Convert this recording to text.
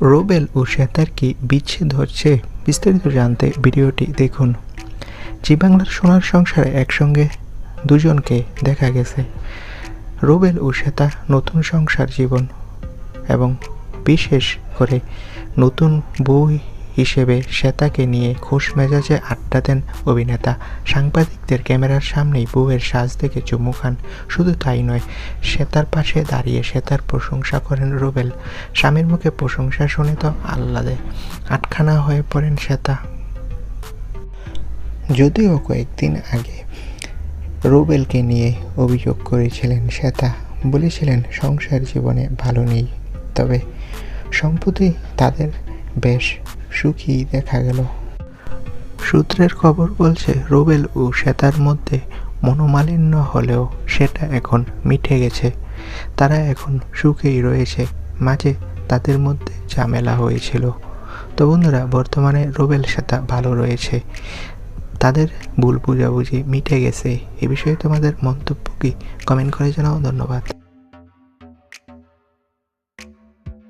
রোবেল ও শ্বেতার কি বিচ্ছেদ হচ্ছে বিস্তারিত জানতে ভিডিওটি দেখুন। জি বাংলার সোনার সংসারে একসঙ্গে দুজনকে দেখা গেছে। রোবেল ও শ্বেতা নতুন সংসার জীবন এবং বিশেষ করে নতুন বউ হিসেবে শ্বেতাকে নিয়ে খোশ মেজাজে আড্ডা দেন অভিনেতা। সাংবাদিকদের ক্যামেরার সামনেই বউয়ের সাজ দেখে চুমু খান। শুধু তাই নয়, শ্বেতার পাশে দাঁড়িয়ে শ্বেতার প্রশংসা করেন রোবেল। স্বামীর মুখে প্রশংসা শুনে তো আহ্লাদে। আটখানা হয়ে পড়েন শ্বেতা। যদিও কয়েকদিন আগে রোবেলকে নিয়ে অভিযোগ করেছিলেন শ্বেতা, বলেছিলেন সংসার জীবনে ভালো নেই। তবে সম্প্রতি তাদের বেশ সুখী দেখা গেল। সূত্রের খবর বলছে, রোবেল ও শ্বেতার মধ্যে মনোমালিন্য হলেও সেটা এখন মিটে গেছে। তারা এখন সুখেই রয়েছে। মাঝে তাদের মধ্যে ঝামেলা হয়েছিল। তো বন্ধুরা, বর্তমানে রোবেল, শ্বেতা ভালো রয়েছে। তাদের ভুল বুঝাবুঝি মিটে গেছে। এ বিষয়ে তোমাদের মন্তব্য কি? কমেন্ট করে জানাও। ধন্যবাদ।